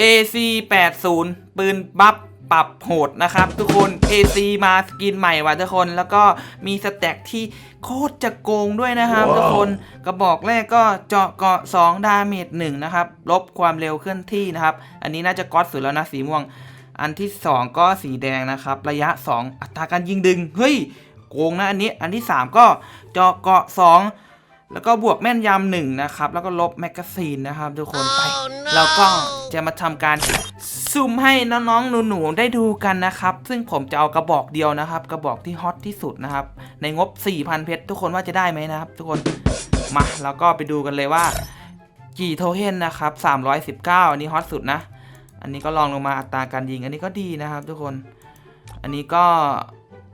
AC 80ปืนบัฟปรับโหดนะครับ ทุกคน AC มาสกินใหม่ว่ะทุกคนแล้วก็มีสแต็กที่โคตรจะโกงด้วยนะครับ ทุกคนกระบอกแรกก็เจาะเกาะ2ดาเมจ1นะครับ ลบความเร็วเคลื่อนที่นะครับ อันนี้น่าจะก๊อตสุดแล้วนะสีม่วง อันที่ 2 ก็สีแดงนะครับ ระยะ 2 อัตราการยิงดึง เฮ้ย โกงนะอันนี้อันที่ 3 ก็เจาะเกาะ 2แล้วก็บวกแม่นยำหนึ่งนะครับ แล้วก็ลบแมกกาซีนนะครับ ทุกคนไป แล้วก็ จะมาทำการซูมให้น้องๆหนูๆได้ดูกันนะครับ ซึ่งผมจะเอากระบอกเดียวนะครับ กระบอกที่ฮอตที่สุดนะครับ ในงบ 4,000 เพชรทุกคนว่าจะได้ไหมนะครับ ทุกคนมาแล้วก็ไปดูกันเลยว่า กี่โทเค็นนะครับ 319 อันนี้ฮอตสุดนะ อันนี้ก็ลองลงมาอัตราการยิง อันนี้ก็ดีนะครับ ทุกคน อันนี้ก็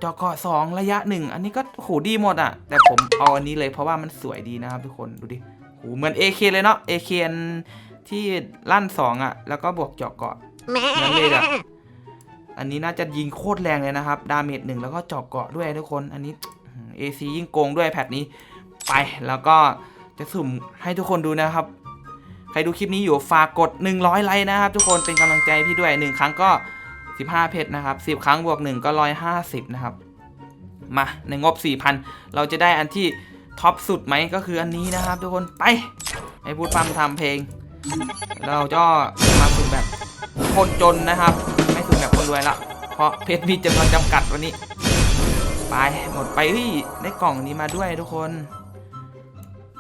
จอเกาะสองระยะหนึ่งอันนี้ก็โหดีหมดอะแต่ผมเอาอันนี้เลยเพราะว่ามันสวยดีนะครับ ทุกคนดูดิโหเหมือน AK เลยเนาะ AK อัน ที่ลั่นสองอะแล้วก็บวกเจาะเกาะเหมือนเลยอะอันนี้น่าจะยิงโคตรแรงเลยนะครับ ดาเมจหนึ่งแล้วก็เจาะเกาะด้วยทุกคน อันนี้ AC ยิ่งโกงด้วยแพทนี้ ไปแล้วก็จะสุ่มให้ทุกคนดูนะครับ ใครดูคลิปนี้อยู่ฝากกด 100 ไลค์นะครับ ทุกคนเป็นกำลังใจให้พี่ด้วย 1 ครั้งก็ 15 เพชรนะครับ 10 ครั้งบวก 1 ก็ 150 นะครับ มาในงบ 4,000 เราจะได้อันที่ท็อปสุดไหมก็คืออันนี้นะครับ ทุกคนไปไม่พูดปั๊มทำเพลง เราก็มาสุ่มแบบคนจนนะครับ ไม่สุ่มแบบคนรวยละ เพราะเพชรมีจำนวนจำกัดวันนี้ ไปหมดไปเฮ้ยได้กล่องนี้มาด้วยทุกคน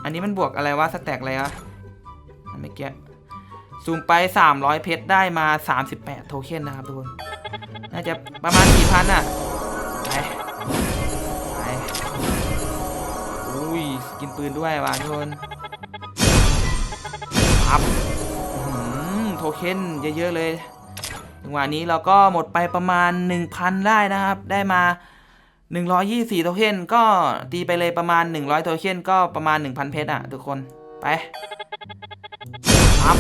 อันนี้มันบวกอะไรวะสแต็กอะไรอะอันเมื่อกี้ซูมไป 300 เพชรได้มา 38 โทเค็นนะครับทุกคน น่าจะประมาณ 4,000อะ ไป ไป อุ้ย กินปืนด้วยว่ะทุกคน เค็นเยอะๆเลยจังหวะนี้เราก็หมดไปประมาณ 1,000 ได้นะครับ ได้มา 124โทเค็นก็ตีไปเลยประมาณ 100โทเค็นก็ประมาณ 1,000 เพชรอะทุกคนไปปั๊บ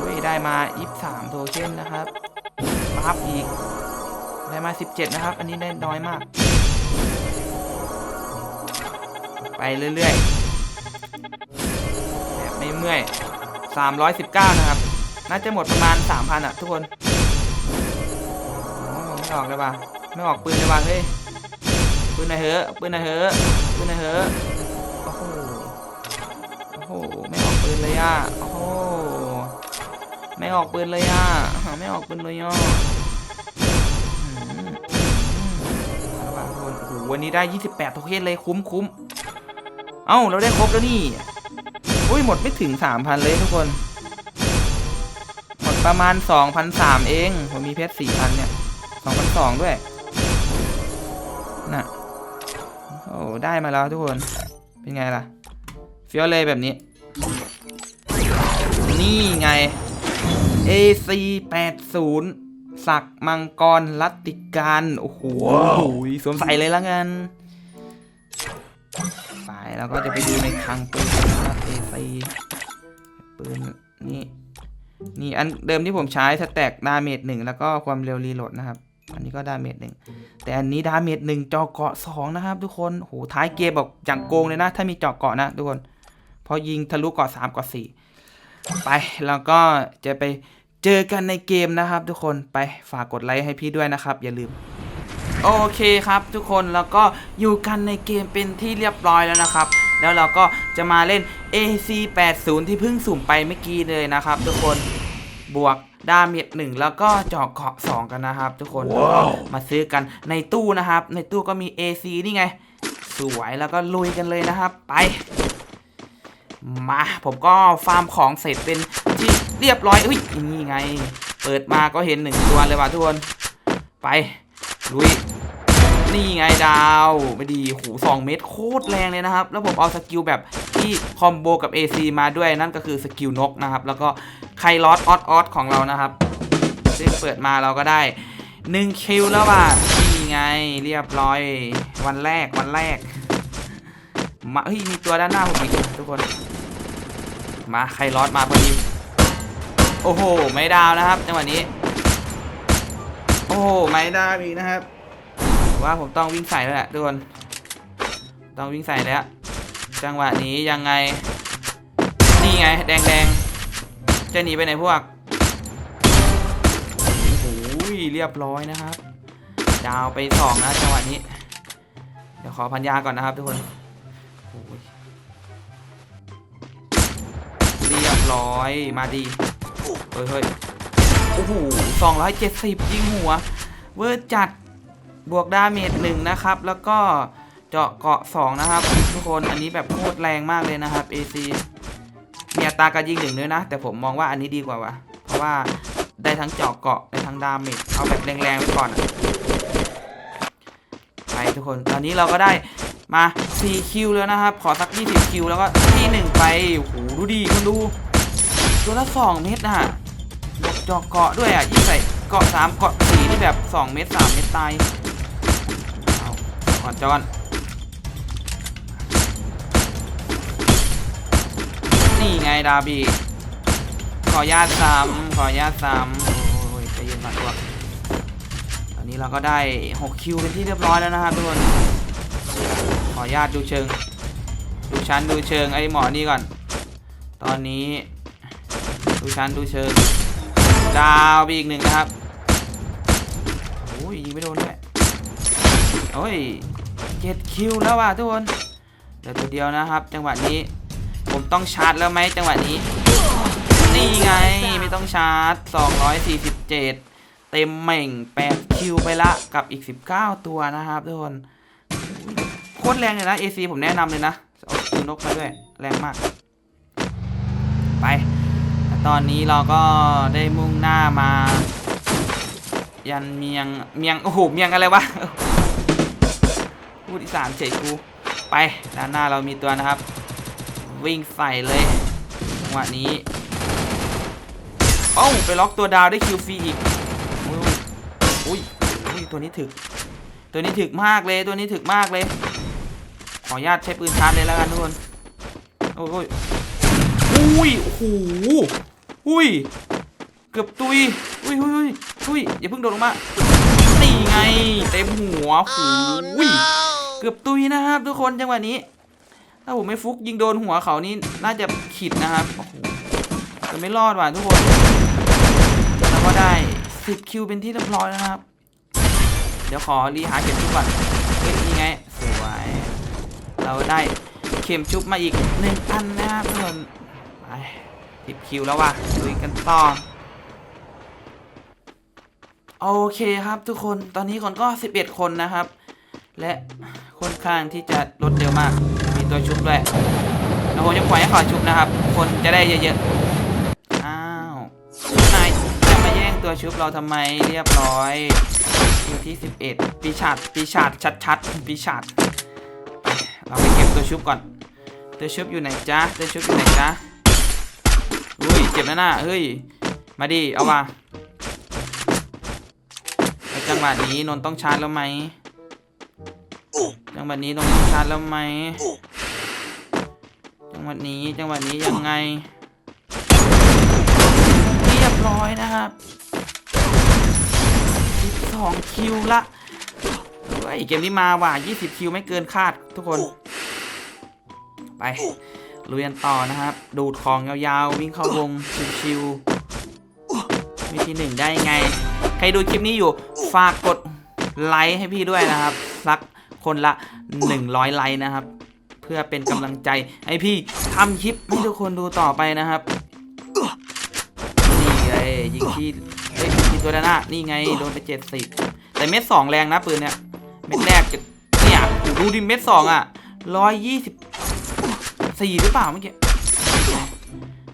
อุ้ยได้มา 23โทเค็นนะครับปั๊บอีก ได้มา 17 นะครับ อันนี้ได้น้อยมาก ไปเรื่อยๆแบบไม่เมื่อย319 นะครับ น่าจะหมดประมาณ3,000อะ ทุกคนโอ้ไม่ออกเลยว่ะไม่ออกปืนเลยว่ะเฮ้ยปืนไหนเหอะปืนไหนเหอะปืนไหนเหอะโอ้โหโอ้โหไม่ออกปืนเลยอะโอ้โหไม่ออกปืนเลยอะไม่ออกปืนเลยอะระหว่างทุกคนโอ้โหวันนี้ได้ 28โทเค็นเลยคุ้มคุ้มเอ้า เราได้ครบแล้วนี่ อุ้ย หมดไม่ถึง 3,000 เลยทุกคน ประมาณ 2,003 เอง ผมมีเพชร 4,000 เนี่ย2,200ด้วย น่ะ โอ้ได้มาแล้วทุกคน เป็นไงล่ะ เฟี้ยวเลยแบบนี้ นี่ไง AC 80สักมังกรลัตติการ โอ้โหสวมใส่เลยแล้วกันไปแล้วก็จะไปดูในคลังปืนนะครับ AC ปืนนี่ นี่อันเดิมที่ผมใช้สแต็กดาเมจหนึ่งแล้วก็ความเร็วรีโหลดนะครับ อันนี้ก็ดาเมจหนึ่งแต่อันนี้ดาเมจหนึ่งจอเกาะสองนะครับทุกคนโหท้ายเกมบอกอย่างโกงเลยนะ ถ้ามีเจาะเกาะนะทุกคน พอยิงทะลุเกาะสามเกาะสี่ไปแล้วก็จะไปเจอกันในเกมนะครับ ทุกคนไปฝากกดไลค์ให้พี่ด้วยนะครับ อย่าลืมโอเคครับทุกคนแล้วก็อยู่กันในเกมเป็นที่เรียบร้อยแล้วนะครับ แล้วเราก็จะมาเล่น AC 80 ที่เพิ่งสุ่มไปเมื่อกี้เลยนะครับ ทุกคนบวกดาเมจหนึ่งแล้วก็เจาะเกาะสองกันนะครับ ทุกคนแล้วก็มาซื้อกันในตู้นะครับ ในตู้ก็มี AC นี่ไง สวยแล้วก็ลุยกันเลยนะครับ ไป มาผมก็ฟาร์มของเสร็จเป็นที่เรียบร้อยอุ้ยนี่ไง เปิดมาก็เห็นหนึ่งตัวเลยว่ะทุกคน ไปลุย นี่ไงดาวไม่ดีหูสองเม็ดโคตรแรงเลยนะครับ แล้วผมเอาสกิลแบบที่คอมโบกับ AC มาด้วยนั่นก็คือสกิลนกนะครับ แล้วก็ไคลอสออสออสของเรานะครับซึ่งเปิดมาเราก็ได้1คิวแล้วว่ะนี่ไงเรียบร้อย วันแรกวันแรก มาเฮ้ยมีตัวด้านหน้าผมอีกทุกคน มาไคลอสมาพอดีโอ้โห ไม่ดาวนะครับจังหวะนี้ โอ้โห ไม่ดาวอีกนะครับ ว่าผมต้องวิ่งใส่แล้วแหละทุกคน ต้องวิ่งใส่แล้ว จังหวะนี้ยังไง นี่ไง แดงแดงจะหนีไปไหนพวกเรียบร้อยนะครับ ดาวไปสองนะจังหวะนี้ เดี๋ยวขอพันยาก่อนนะครับทุกคนเรียบร้อยมาดี เฮ้ยเฮ้ยโอ้โหสองร้อยเจ็ดสิบยิงหัว เวอร์จัด บวกดาเมจหนึ่งนะครับ แล้วก็เจาะเกาะสองนะครับ ทุกคนอันนี้แบบโคตรแรงมากเลยนะครับ AC มีอัตราการยิงหนึ่งด้วยนะ แต่ผมมองว่าอันนี้ดีกว่าวะเพราะว่าได้ทั้งเจาะเกาะได้ทั้งดาเมจเอาแบบแรงๆไว้ก่อนไปทุกคนตอนนี้เราก็ได้มา4คิวแล้วนะครับ ขอสัก 20 คิว แล้วก็ที่ 1 ไปโอ้โหดูดีคุณดู ตัวละ 2 เม็ดนะฮะเจาะเกาะด้วยอะยิ่งใส่เกาะ 3 เกาะ4ที่แบบ 2 เม็ด3 เม็ดตาย ก่อนจอนนี่ไงดาบีขอญาตซ้ำขอญาตซ้ำโอ้ยใจเย็นก่อนตัวตอนนี้เราก็ได้ 6 คิวเป็นที่เรียบร้อยแล้วนะครับทุกคนขอญาตดูเชิง ดูชั้นดูเชิงไอ้หมอนี่ก่อน ตอนนี้ ดูชั้นดูเชิง ดาวไปอีกหนึ่งนะครับโอ้ยยิงไม่โดนด้วยโอ้ย เจ็ดคิวแล้วว่ะทุกคนเดี๋ยวตัวเดียวนะครับ จังหวะนี้ ผมต้องชาร์จแล้วไหมจังหวะนี้ นี่ไงไม่ต้องชาร์จ 247 เต็มเหม่ง8คิวไปละกับอีก 19 ตัวนะครับทุกคนโคตรแรงเลยนะ AC ผมแนะนำเลยนะเอาปืนนกมาด้วย แรงมาก ไปตอนนี้เราก็ได้มุ่งหน้ามา ยันเมียงเมียงโอ้โหเมียงอะไรวะ พูดอีสานเฉยกูไปด้านหน้าเรามีตัวนะครับ วิ่งใส่เลยจังหวะนี้เอ้าไปล็อกตัวดาวได้คิวฟรีอีกอุ้ยอุ้ยตัวนี้ถึก ตัวนี้ถึกมากเลยตัวนี้ถึกมากเลย ขออนุญาตใช้ปืนชาร์จเลยแล้วกันทุกคนโอ้ยอุ้ยโอ้โหอุ้ยเกือบตุยอุ้ยอุ้ยอุ้ยอุ้ยอย่าเพิ่งโดดลงมานี่ไงเต็มหัวโอ้ย เกือบตุยนะครับทุกคนจังหวะนี้ ถ้าผมไม่ฟุกยิงโดนหัวเขานี่น่าจะขิดนะครับโอ้โหจะไม่รอดว่ะทุกคนแล้วก็ได้10คิวเป็นที่เรียบร้อยแล้วนะครับ เดี๋ยวขอรีหาเข็มชุบก่อนเฮ้ยนี่ไงสวยเราได้เข็มชุบมาอีกหนึ่งอันนะครับทุกคนไปสิบคิวแล้วว่ะลุยกันต่อโอเคครับทุกคนตอนนี้คนก็ 11 คนนะครับ และค่อนข้างที่จะลดเร็วมาก มีตัวชุบด้วยแล้วผมจะปล่อยให้ขอชุบนะครับ คนจะได้เยอะๆ อ้าว นายจะมาแย่งตัวชุบเราทำไมเรียบร้อยอยู่ที่ 11 ปีชาดปีชาดชัดๆปีชาดไปเราไปเก็บตัวชุบก่อน ตัวชุบอยู่ไหนจ๊ะ ตัวชุบอยู่ไหนจ๊ะอุ้ยเจ็บนะน่ะเฮ้ย มาดิเอาว่ะแล้วจังหวะนี้นนต้องชาร์จแล้วไหม จังหวะนี้นนท์ต้องชาร์จแล้วไหมจังหวะนี้จังหวะนี้ยังไงเรียบร้อยนะครับ12คิวละเฮ้ยเกมนี้มาว่ะ20 คิวไม่เกินคาดทุกคน ไปลุยกันต่อนะครับ ดูดของยาวๆ วิ่งเข้าวงชิวๆวิธีหนึ่งได้ไง ใครดูคลิปนี้อยู่ ฝากกดไลค์ให้พี่ด้วยนะครับ สัก คนละ 100 ไลค์นะครับ เพื่อเป็นกำลังใจให้พี่ทำคลิปให้ทุกคนดูต่อไปนะครับนี่ไงยิงที่เฮ้ยยิงตัวด้านหน้านี่ไงโดนไปเจ็ดสิบแต่เม็ดสองแรงนะปืนเนี่ยเม็ดแรกจะเนี่ยอ้โหดูดิเม็ดสองอะร้อยยี่สิบสี่หรือเปล่าเมื่อกี้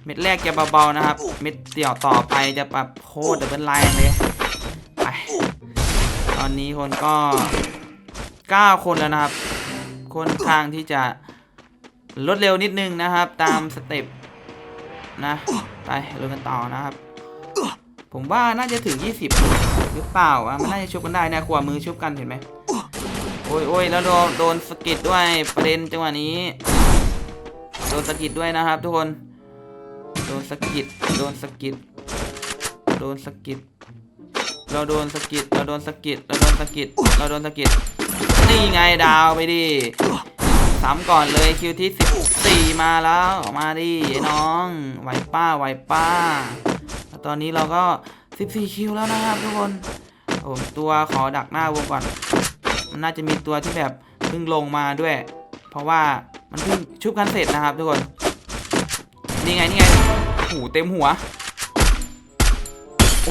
เม็ดแรกจะเบาๆนะครับ เม็ดเดี่ยวต่อไปจะแบบโคตรดับเบิลไลน์เลยไปตอนนี้คนก็ เก้าคนแล้วนะครับค่อนข้างที่จะลดเร็วนิดนึงนะครับ ตามสเต็ปนะไปลุยกันต่อนะครับ ผมว่าน่าจะถึง 20 หรือเปล่าอะมันน่าจะชุบกันได้นะขวามือชุบกันเห็นไหมโอ้ยโอ้ยแล้วโดนโดนสกิดด้วยประเด็นจังหวะนี้โดนสกิดด้วยนะครับ ทุกคน โดนสกิดโดนสกิดโดนสกิด เราโดนสกิดเราโดนสกิดเราโดนสกิดเราโดนสกิดนี่ไงดาวไปดิสามก่อนเลยคิวที่สิบสี่มาแล้วมาดิไอ้น้องไหวป้าไหวป้า ตอนนี้เราก็สิบสี่คิวแล้วนะครับทุกคนผมตัวขอดักหน้าวงก่อนมันน่าจะมีตัวที่แบบเพิ่งลงมาด้วย เพราะว่ามันเพิ่งชุบกันเสร็จนะครับทุกคน นี่ไงนี่ไงโอ้เต็มหัว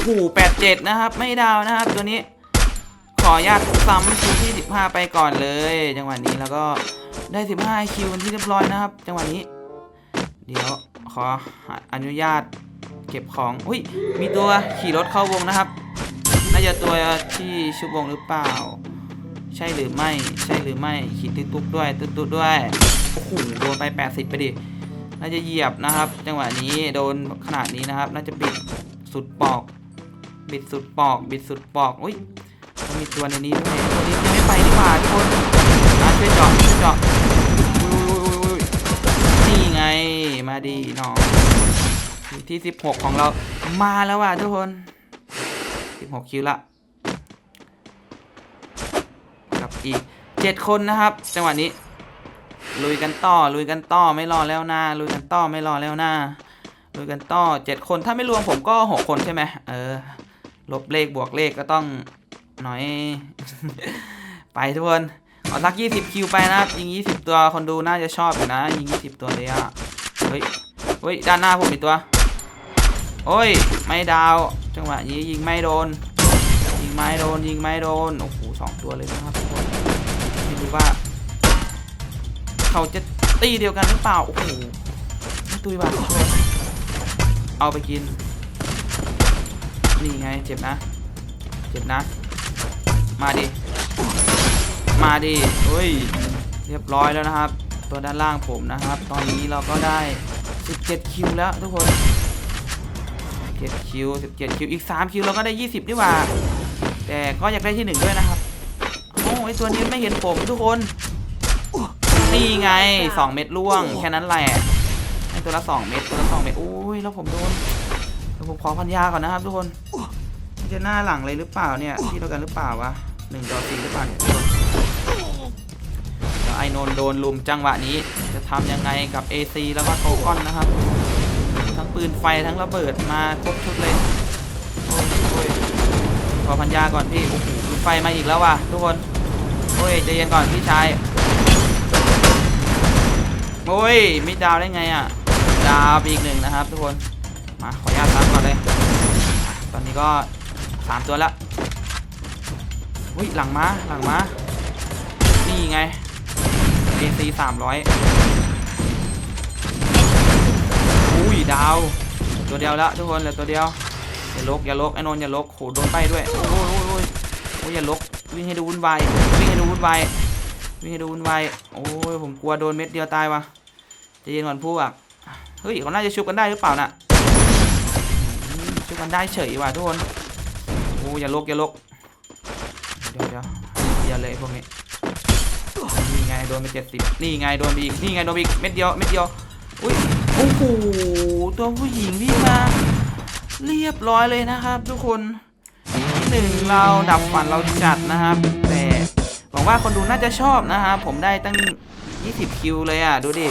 อ้โหแปดเจ็ดนะครับ ไม่ดาวนะครับตัวนี้ ขออนุญาตซ้ำคิวที่15ไปก่อนเลย จังหวะนี้แล้วก็ได้15คิวเป็นที่เรียบร้อยนะครับ จังหวะนี้ เดี๋ยวขออนุญาตเก็บของอุ้ยมีตัวขี่รถเข้าวงนะครับ น่าจะตัวที่ชุบวงหรือเปล่า ใช่หรือไม่ ใช่หรือไม่ขีดตุ๊กด้วยตุ๊กด้วยโอ้โหโดนไป 80 ไปดิน่าจะเหยียบนะครับ จังหวะนี้โดนขนาดนี้นะครับ น่าจะบิดสุดปอก บิดสุดปอก บิดสุดปอกอุ้ยต้องมีตัวในนี้ด้วยตัวนี้ยังไม่ไปดีกว่าทุกคนมาช่วยเจาะช่วยเจาะอุ้ยอุ้ยนี่ไงมาดีน้องที่ 16 ของเรามาแล้วว่ะทุกคน 16 คิวละกับอีก 7 คนนะครับ จังหวะนี้ ลุยกันต่อ ลุยกันต่อไม่รอแล้วนะลุยกันต่อไม่รอแล้วนะลุยกันต่อ 7 คนถ้าไม่รวมผมก็ 6 คนใช่ไหมเออ ลบเลขบวกเลขก็ต้องหน่อย ไปทุกคนเอาสัก 20 คิวไปนะครับยิง 20 ตัวคนดูน่าจะชอบอยู่นะ ยิง 20 ตัวเลยอะเฮ้ยเฮ้ยด้านหน้าผมมีกตัวโอ้ย ไม่ดาว จังหวะนี้ยิงไม่โดน ยิงไม่โดน ยิงไม่โดน โอ้โหสองตัวเลยนะครับทุกคนไม่รู้ว่า เขาจะตีเดียวกันหรือเปล่า โอ้โหตุยว่ะทุกคนเอาไปกิน นี่ไงเจ็บนะ เจ็บนะ มาดิ มาดิเฮ้ย เรียบร้อยแล้วนะครับ ตัวด้านล่างผมนะครับ ตอนนี้เราก็ได้ 17 คิวแล้วทุกคน17คิว17คิว อีก 3 คิวเราก็ได้ 20ดีกว่า แต่ก็อยากได้ที่ 1 ด้วยนะครับ โอ้ไอตัวนี้ไม่เห็นผมทุกคน นี่ไง 2 เม็ดล่วง แค่นั้นแหละให้ตัวละ 2 เม็ดตัวละ 2 เม็ดโอ้ย แล้วผมโดน ผมขอพันยาก่อนนะครับทุกคนมันจะหน้าหลังเลยหรือเปล่าเนี่ยที่เดียวกันหรือเปล่าวะหนึ่งต่อสี่หรือเปล่าเนี่ยทุกคนไอโนนโดนลุมจังหวะนี้ จะทำยังไงกับ AC แล้วก็โทกอนนะครับ ทั้งปืนไฟทั้งระเบิดมาครบชุดเลยโอ้ยโอ้ยขอพันยาก่อนพี่โอ้โหปืนไฟมาอีกแล้วว่ะทุกคนโอ้ยใจเย็นก่อนพี่ชายโอ้ยไม่ดาวได้ไงอะดาวอีกหนึ่งนะครับทุกคน มาขออนุญาตซับก่อนเลยตอนนี้ก็สามตัวละอุ้ยหลังม้าหลังม้านี่ไง AC สามร้อยอุ้ยดาว ตัวเดียวละทุกคนเหลือตัวเดียวอย่าลกอย่าลกไอ้นนท์อย่าลกโหโดนไปด้วยโอ้ยโอ้ยโอ้ยโอ้ยอย่าลกวิ่งให้ดูวุ่นวายวิ่งให้ดูวุ่นวายวิ่งให้ดูวุ่นวายโอ้ยผมกลัวโดนเม็ดเดียวตายวะจะเย็นก่อนพวกเฮ้ยเขาน่าจะชุบกันได้หรือเปล่าน่ะ มันได้เฉยว่ะทุกคนโอ้ยอย่าลกอย่าลกเดี๋ยวเดี๋ยวอย่าเลยพวกนี้นี่ไงโดนไปเจ็ดสิบนี่ไงโดนอีกนี่ไงโดนอีกเม็ดเดียวเม็ดเดียวอุ้ยโอ้โหตัวผู้หญิงวิ่งมาเรียบร้อยเลยนะครับ ทุกคนที่หนึ่งเราดับฝันเราจัดนะครับ แต่หวังว่าคนดูน่าจะชอบนะครับผมได้ตั้ง 20 คิวเลยอะ ดูดิ